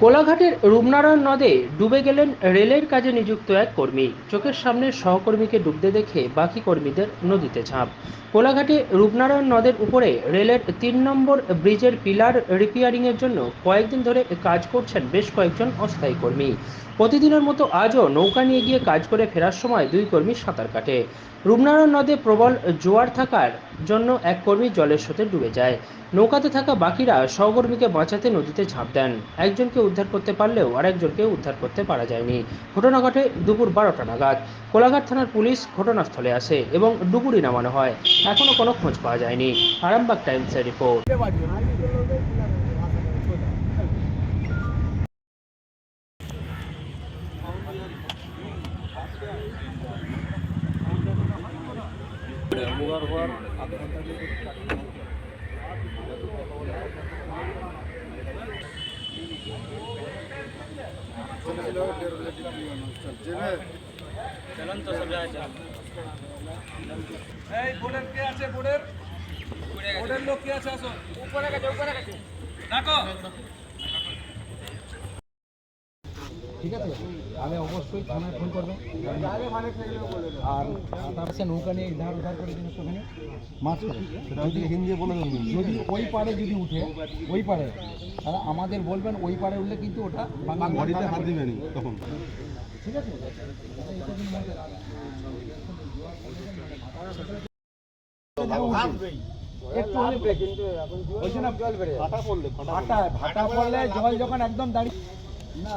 কোলাঘাটের রূপনারায়ণ নদে ডুবে গেলেন রেলের কাজে নিযুক্ত এক কর্মী। চোখের সামনে সহকর্মীকে ডুবতে দেখে বাকি কর্মীদের নদীতে ঝাঁপ। কোলাঘাটে রূপনারায়ণ নদের উপরে রেলের তিন নম্বর ব্রিজের পিলার রিপেয়ারিংয়ের জন্য কয়েকদিন ধরে কাজ করছেন বেশ কয়েকজন অস্থায়ী কর্মী। প্রতিদিনের মতো আজও নৌকা নিয়ে গিয়ে কাজ করে ফেরার সময় দুই কর্মী সাঁতার কাটে। রূপনারায়ণ নদে প্রবল জোয়ার থাকার জন্য এক কর্মী জলের স্রোতে ডুবে যায়। নৌকাতে থাকা বাকিরা সহকর্মীকে বাঁচাতে নদীতে ঝাঁপ দেন। একজনকে উদ্ধার করতে পারলেও আরেকজনকে উদ্ধার করতে পারা যায়নি। ঘটনা ঘটে দুপুর বারোটা নাগাদ। কোলাঘাট থানার পুলিশ ঘটনাস্থলে আসে এবং ডুবুরি নামানো হয়। এখনও কোনো খোঁজ পাওয়া যায়নি। আরামবাগ টাইমসের রিপোর্ট। এই বোর্ডের কে আছে বোর্ডের বোর্ডের লোক কে আছে আসো উপরে গেছে উপরে গেছে ডাকো ঠিক আছে? তাহলে অবশ্যই থানায় ফোন করবে। আর তারপরে নৌকা নিয়ে ধার উধার করে জিনিস ওখানে মাছ করে যদি হিন্দি বলে যদি ওই পারে যদি উঠে ওই পারে তাহলে আমাদের বলবেন ওই পারে উঠলে কিন্তু ওটা বাংলা হাত দিবেনি তখন। ঠিক আছে? একটু হলে বলছি না ফাটা পড়লে ভাটা ভাটা পড়লে জল যখন একদম দাঁড়িয়ে না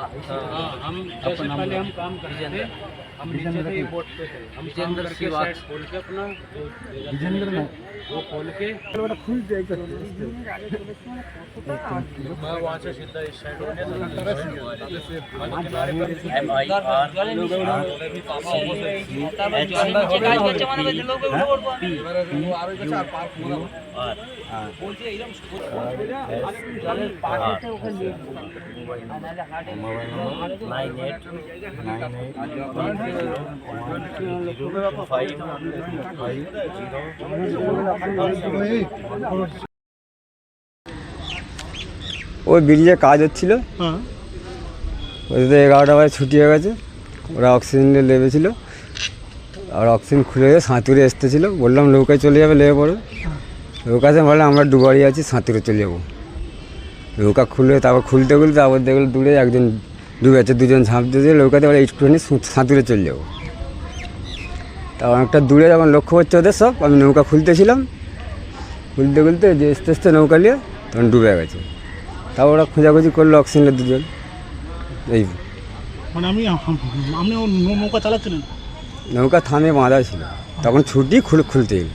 हम जैसे पहले हम काम करते थे हम नीचे थे बोट पे थे हम विजेंद्र की बात खोल के अपना विजेंद्र ने वो खोल के बड़ा खुल जाएगा मैं वहाँ से सीधा इस साइड होने लगा एम आई आर लोग लोग पार्क पूरा ওই ব্রিজে কাজ হচ্ছিল ওইতে এগারোটা বাজে ছুটি হয়ে গেছে ওরা অক্সিজেন লেবেছিল আর অক্সিজেন খুলে সাঁতুরে এসতেছিল বললাম নৌকায় চলে যাবে লেবে পড়বে নৌকাতে বললাম আমরা ডুবারি আছি সাঁতুরে চলে যাব। নৌকা খুলে তারপর খুলতে খুলতে তারপর দেখল দূরে একজন ডুবে ডুবেছে দুজন ঝাঁপ দিয়ে নৌকাতে বলে একটুখানি সু- সাঁতুরে চলে যাব। তা অনেকটা দূরে যখন লক্ষ্য করছে ওদের সব আমি নৌকা খুলতেছিলাম। খুলতে খুলতে যে আস্তে আস্তে নৌকা নিয়ে তখন ডুবে গেছে। তাও ওরা খোঁজাখুঁজি করল অক্সিজেনের দুজন। এই মানে আমি আপনি নৌকা চালাচ্ছিলেন? নৌকা থামে বাঁধা ছিল। তখন ছুটি খুলে খুলতে গেল।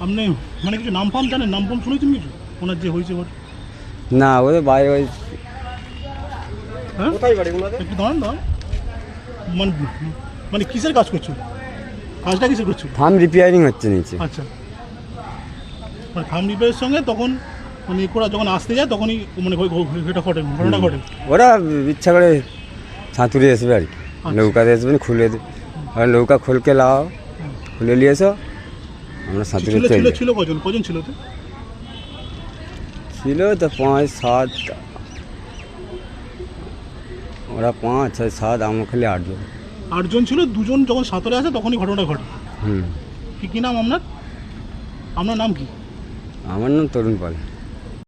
আপনি মানে কিছু নাম ফাম জানেন নাম ফাম শুনেছেন কিছু? ওনার যে হয়েছে ওর? না ওদের বাইরে ওই হ্যাঁ? কোথায় বাড়ি একটু দাঁড়ান দাঁড়ান। মানে মানে কিসের কাজ করছ? কাজটা কিসের করছ? ফার্ম রিপেয়ারিং হচ্ছে নিচে। আচ্ছা। মানে ফার্ম রিপেয়ারের সঙ্গে তখন মানে কোরা যখন আসতে যায় তখনই মানে ঘ- ঘ- এটা ঘটে ঘটনা ঘটে। ওরা ইচ্ছা করে সাঁতুরে আসবে আর কি। নৌকাতে আসবেন খুলে আর নৌকা খুলকে লাও খুলে নিয়ে এসো। আমরা সাঁতারে ছিল চলে ছিল কজন? কজন ছিল তো ছিল তো পাঁচ সাত। ওরা পাঁচ ছয় সাত আমরা খালি আটজন। আটজন ছিল দুজন যখন সাঁতারে আসে তখনই ঘটনাটা ঘটে। হুম। কি কি নাম আপনার? আপনার নাম কি? আমার নাম তরুণ পাল।